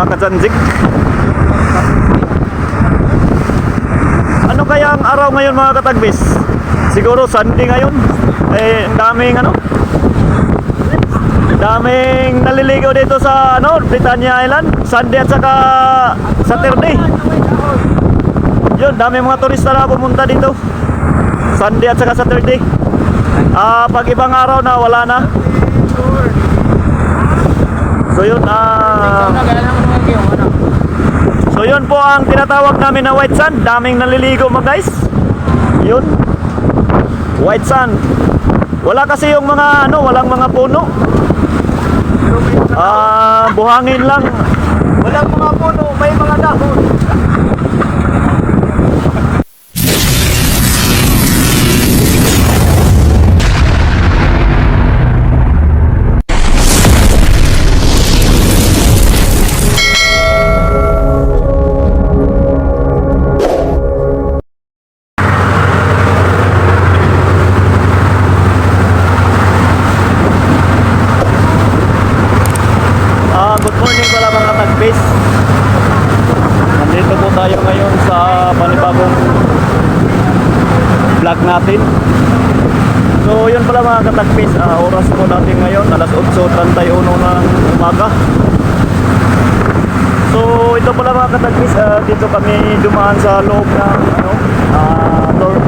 mga katsanzik. Ano kaya ang araw ngayon mga katagbis? Siguro Sunday ngayon. Eh, daming ano? Daming naliligaw dito sa ano, Britannia Island. Sunday at saka Saturday. Yun, daming mga turista na pumunta dito. Sunday at saka Saturday. Ah, pag ibang araw na wala na. So yun, ah... So yun po ang tinatawag namin na white sand. Daming naliligo mo guys. Yun. White sand. Wala kasi yung mga ano, walang mga puno. Ah, buhangin lang. Walang mga puno, may mga dahon. Vlog natin. So, yun pala mga katagpis, ah, oras po natin ngayon, alas 8.31 ng umaga. So, ito pala mga katagpis, ah, dito kami dumaan sa loob ng ano, ah, Lord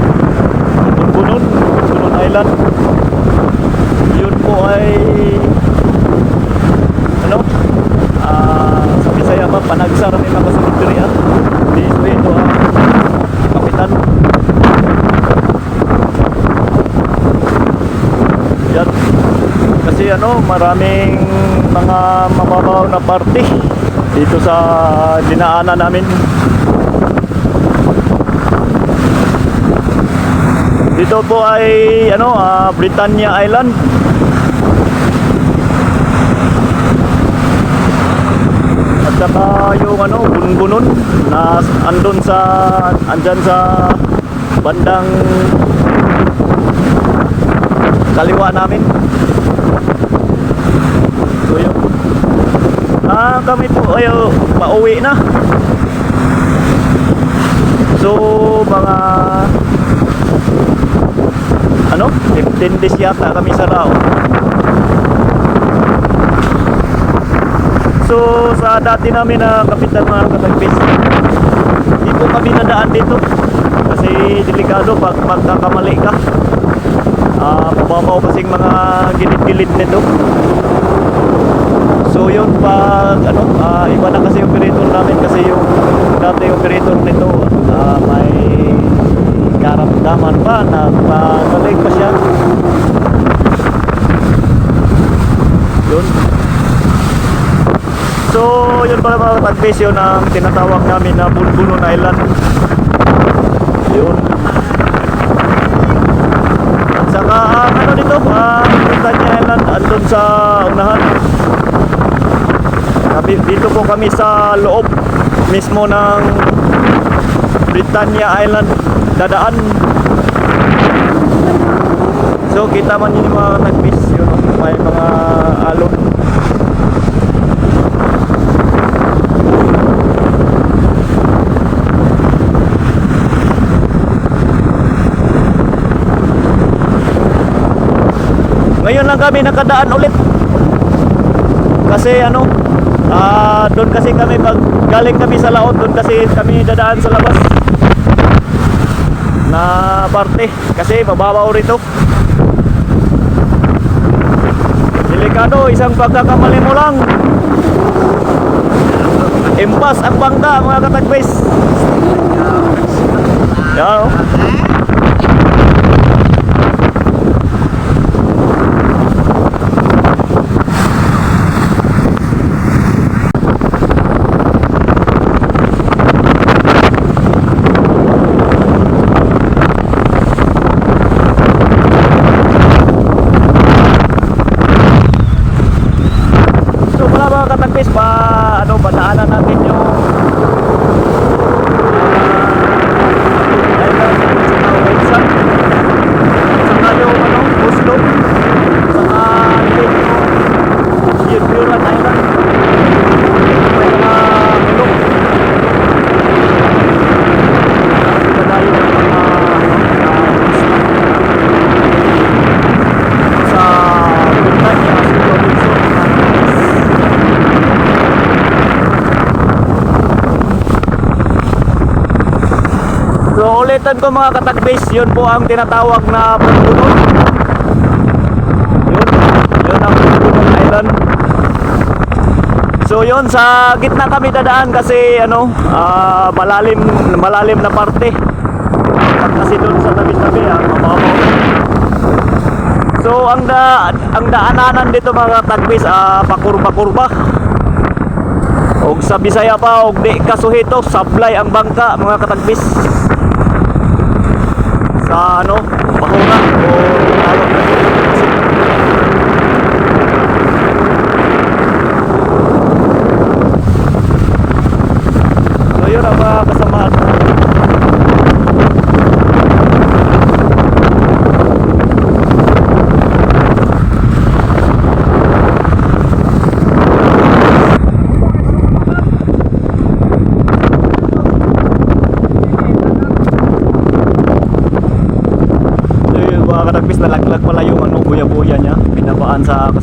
Bunbunun, Bunbunun Island. Yun po ay ano ah sa Bisaya pa panagsar ni mga cemetery ah di ito ah kapitan yan kasi ano maraming mga mababaw na party dito sa dinaanan namin dito po ay ano ah, Britannia Island At saka yung ano, bunbunon na andun sa andyan sa bandang kaliwa namin. So yun. Ah, kami po ay pauwi na. So mga ano, 15 days yata kami sa Lao. So sa dati namin na kapitan mga katagpis Hindi po kami nadaan dito. Kasi delikado pag magkakamali ka. Ah, Mababaw kasing mga gilid-gilid nito So yun pag ano, ah, iba na kasi yung operator namin Kasi yung dati operator nito ah, May karamdaman pa na pagaling pa siya Yun So, yun pala mga katagpis yun ang tinatawag namin na Bulbulon Island. Yun. At saka, ah, ano dito, ah, Britannia Island, andun sa unahan. Dito po kami sa loob mismo ng Britannia Island dadaan. So, kita man yun yung mga katagpis yun, may mga alon. Ngayon lang kami nakadaan ulit. Kasi ano, ah doon kasi kami pag galing kami sa laot, doon kasi kami dadaan sa labas. Na parte kasi mababaw rito. Delikado, isang pagkakamali mo lang. Impas ang bangka mga katagpis. Yan oh. So wala mga katagpis pa ano ba daanan natin yung ah, island sa tawag Paulitan ko mga katagbis, yun po ang tinatawag na Pagbunog. Yun, yun ang Pagbunog Island. So yun, sa gitna kami dadaan kasi ano, ah, malalim, malalim na parte. Kasi doon sa tabi-tabi, ah, mababaw. So ang da ang daananan dito mga tagbis ah, pakurba-kurba. Og sa Bisaya pa og di kasuhito, sablay ang bangka mga katagbis. Sa ano, Bahura o tawag na. So yun ang mga kasamahan. Sa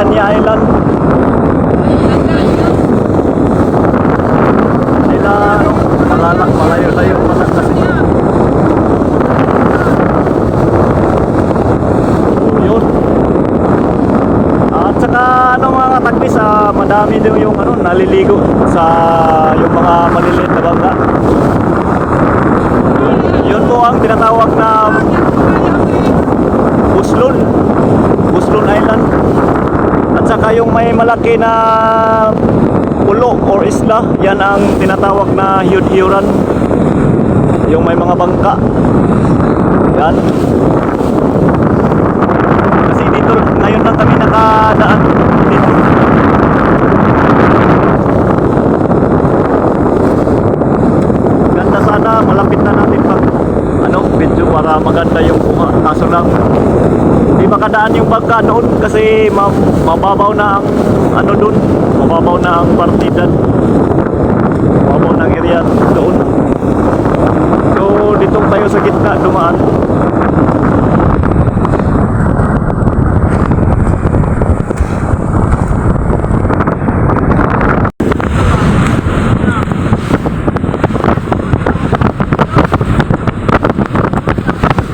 Britannia Island. Nila, ano, malalak, malayo-layo pa. Yun. At saka ano mga katagpis, ah, madami din yung ano, naliligo sa yung mga maliliit na bangka. Yun po ang tinatawag na Buslon. Buslon Island. At saka yung may malaki na pulo or isla, yan ang tinatawag na Hyud-Hyuran. Yung may mga bangka. Yan. Kasi dito, ngayon lang kami nakadaan dito. Ganda sana, malapit na natin pag ano, video para maganda yung bunga. Kaso lang, makadaan yung bangka noon kasi ma- mababaw na ang ano doon, mababaw na ang partida. Mababaw na ang area doon. So, dito tayo sa gitna dumaan.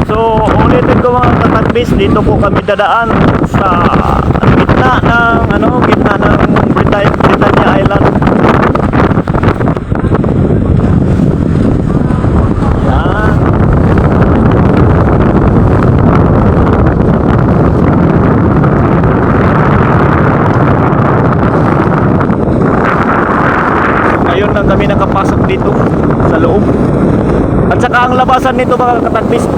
So, ulitin ko katagbis, dito po kami dadaan sa gitna ng ano, gitna ng Britannia, Britannia Island. Yan. Ngayon lang kami nakapasok dito. Saka ang labasan nito mga katagbis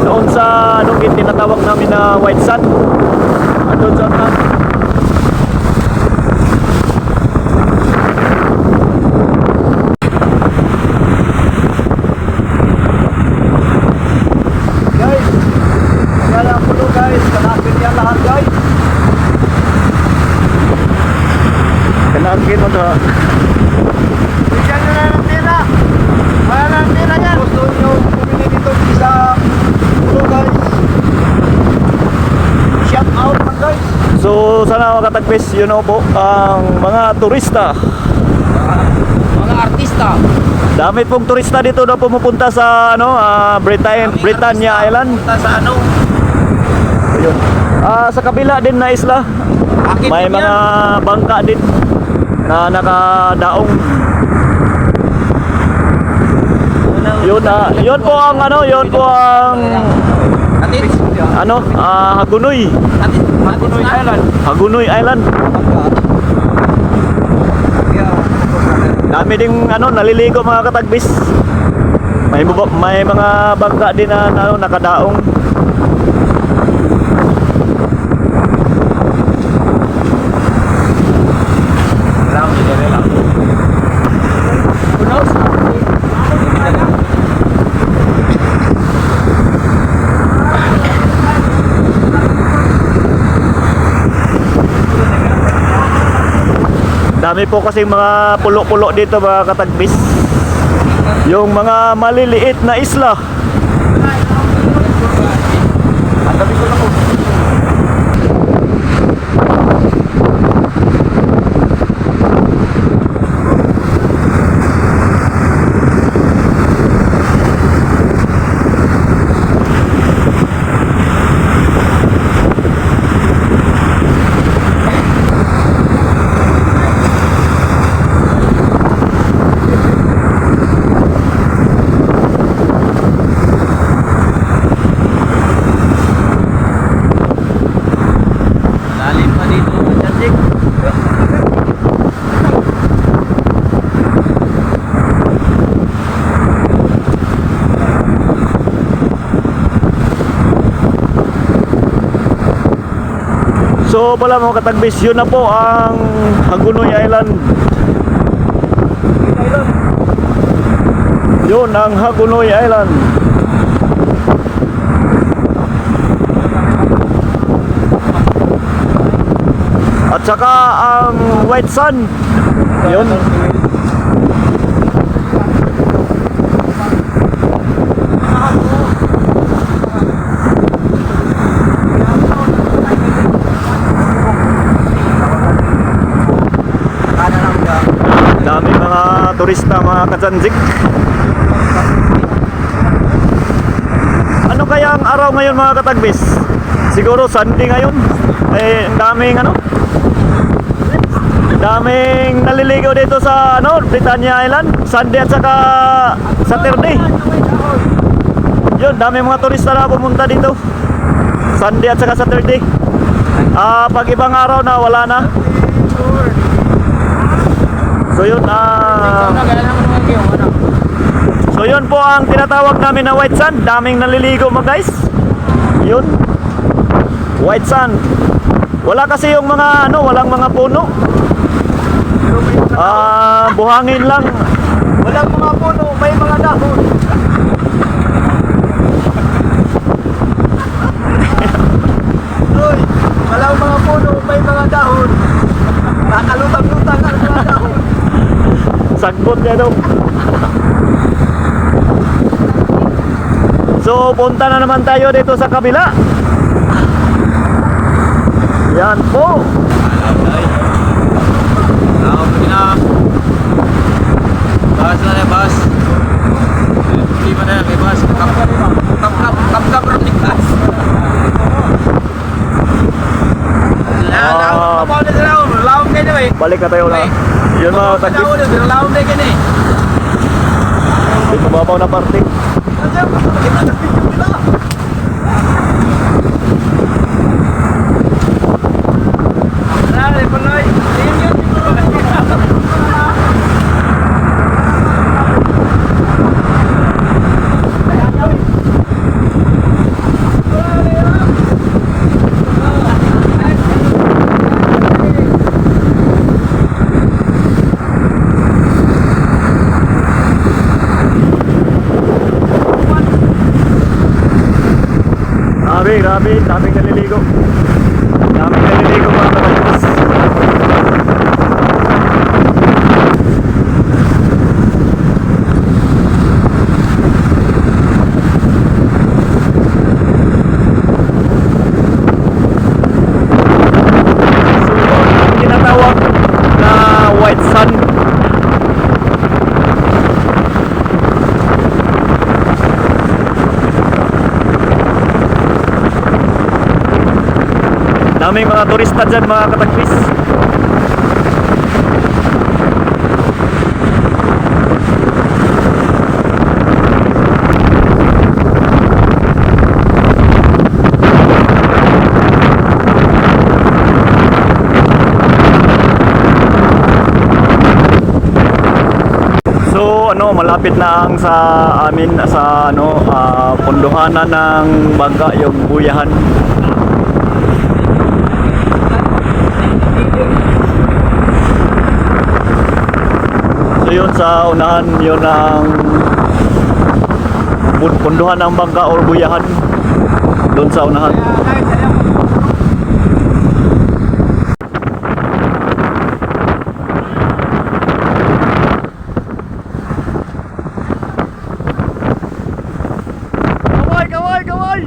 doon sa git tinatawag namin na white sand. At doon sa Guys, kaya po no guys, kalapit yan lahat guys. kanangkin mo to. Bigyan nyo na ng tira. Wala na ng tira yan. Gusto nyo bumili dito sa pulo guys. Shout out man guys. So katagbis, you know po, ang mga turista. Mga artista. Dami pong turista dito na pumupunta sa ano, ah, Britain, Daming Britannia Island. Sa ano? Ayun. Ah, sa kabila din na isla, Akit may mga yan. bangka din na nakadaong. Yun ah, yun po ang ano, yun po ang ano, ah, Hagunoy. Atin. Hagunoy Island. Hagunoy Island. Dami ding ano, naliligo mga katagbis. May may mga bangka din na ano, nakadaong. Dami po kasi mga pulo-pulo dito mga katagbis. Yung mga maliliit na isla. Ang gabi ko na po. So pala mga katagbis, yun na po ang Hagunoy Island. Yun ang Hagunoy Island. At saka ang White Sun. Yun. Katsanzik. Ano kaya ang araw ngayon mga katagbis? Siguro Sunday ngayon. Eh, daming ano? Daming naliligaw dito sa ano, Britannia Island. Sunday at saka Saturday. Yun, daming mga turista na pumunta dito. Sunday at saka Saturday. Ah, pag ibang araw na wala na. So yun, ah... So yun po ang tinatawag namin na white sand. Daming naliligo mga guys. Yun. White sand. Wala kasi yung mga ano, walang mga puno. Ah, buhangin lang. Walang mga puno, may mga dahon. Uy, walang mga puno, may mga dahon. Nakalutang-lutang ang mga dahon. Sagbot niya daw. So, punta na naman tayo dito sa kabila. Yan po. Ako po na. Bas na na, bas. Hindi mo na, may bas. Kap, kap, kap, kap, kap, bas. Ah. Na kayo na eh. Balik na tayo na. Yun mga Laon tagbis. na, laon na kayo na eh. Dito mabaw na parte. Tara, Panoy. Ayun yun. Grabe. Daming naliligo. Daming naliligo mga katagbis. So, ang tinatawag na white sun Daming mga turista dyan mga katagpis. Ano malapit na ang sa amin sa ano ah, punduhanan ng bangka yung buyahan. Yun sa unahan yun ang pun- punduhan ng bangka or buyahan doon sa unahan. Kaway, kaway, kaway!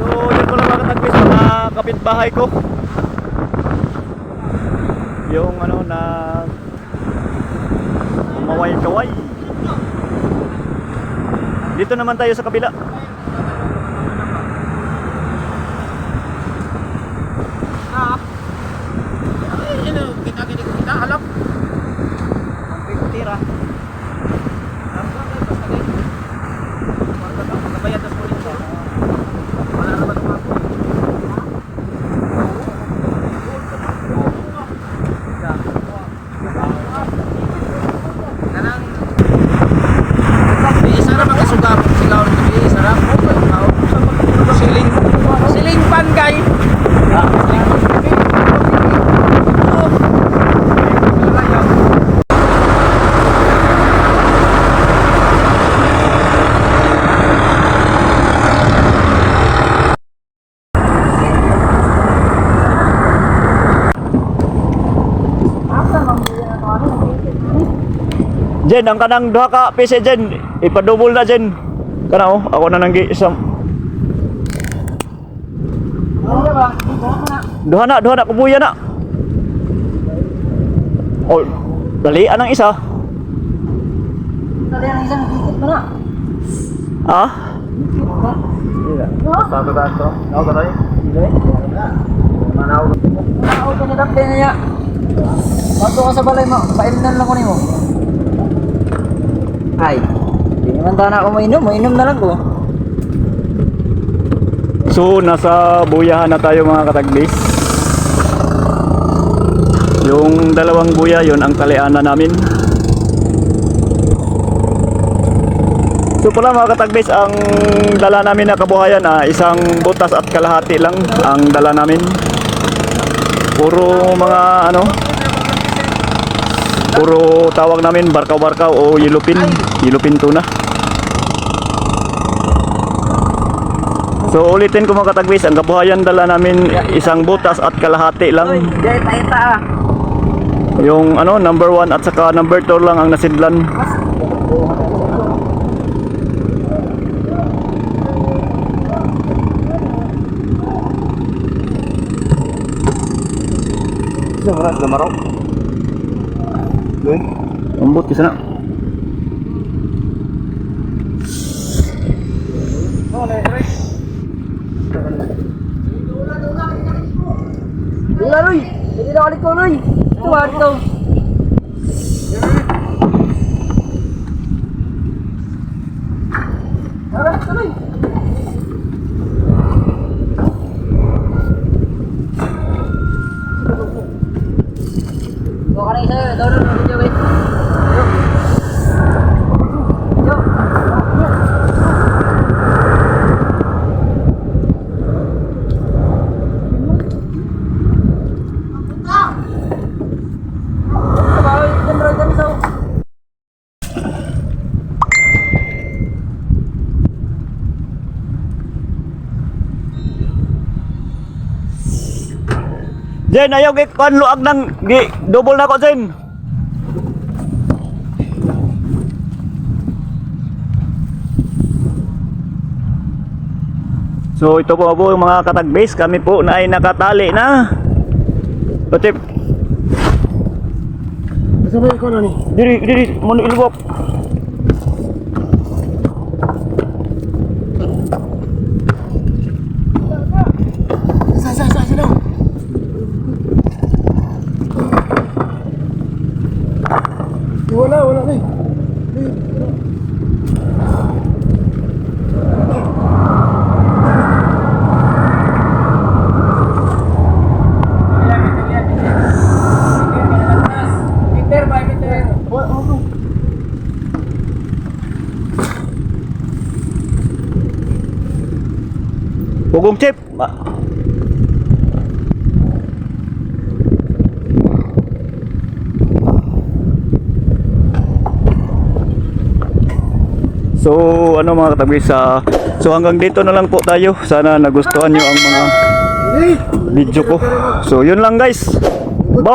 So, yun ko lang mga katagpis, mga kapitbahay ko. Yung ano na umaway-kaway. Dito naman tayo sa kabila. Ano, kita gini kita halap. Tira. Magkabayad na po nito. Wala naman mga po. Kanang Di sarap ang kasugap. Sigaw na di sarap. Jen, ang kanang duha ka pise Jen, ipadubol na Jen. Kana oh, ako na nang isang Duha na, duha na, kubuya na. Oh, dali anang isa. Tadi yang isang mo na. Ah? Satu kanto. Ako ka tayo? Manaw. Ako ka nilap din niya. Bato ka sa balay mo. Painom lang ko nimo. Ay. Hindi naman tana ako mainom. Mainom na lang ko. So, nasa buyahan na tayo mga katagbis. Yung dalawang buya, yon ang taliana namin. So pala mga katagbis, ang dala namin na kabuhayan, ah, isang butas at kalahati lang ang dala namin. Puro mga ano, puro tawag namin barkaw-barkaw o yelupin, yelupin tuna. So ulitin ko mga katagbis, ang kabuhayan dala namin isang butas at kalahati lang. Ah. Yung ano, number 1 at saka number 2 lang ang nasidlan. Isang oras lumaraw. Doon. Ambot kasi na. Dila Roy. Ko Roy. Ito ah dito. Tara, ito Roy. Ito ka na isa. Ito na. Ito wait. Yo. Bawa ikan Roy kami sa Jen, ayaw gi kan luag nang gi double na ko Jen. So ito po po mga katagbase, kami po na ay nakatali na. Patip, Sabay ko na ni. diri diri mo ilwap. Pugong chip. So ano mga katagbis sa so hanggang dito na lang po tayo. Sana nagustuhan nyo ang mga video ko. So yun lang guys. Bye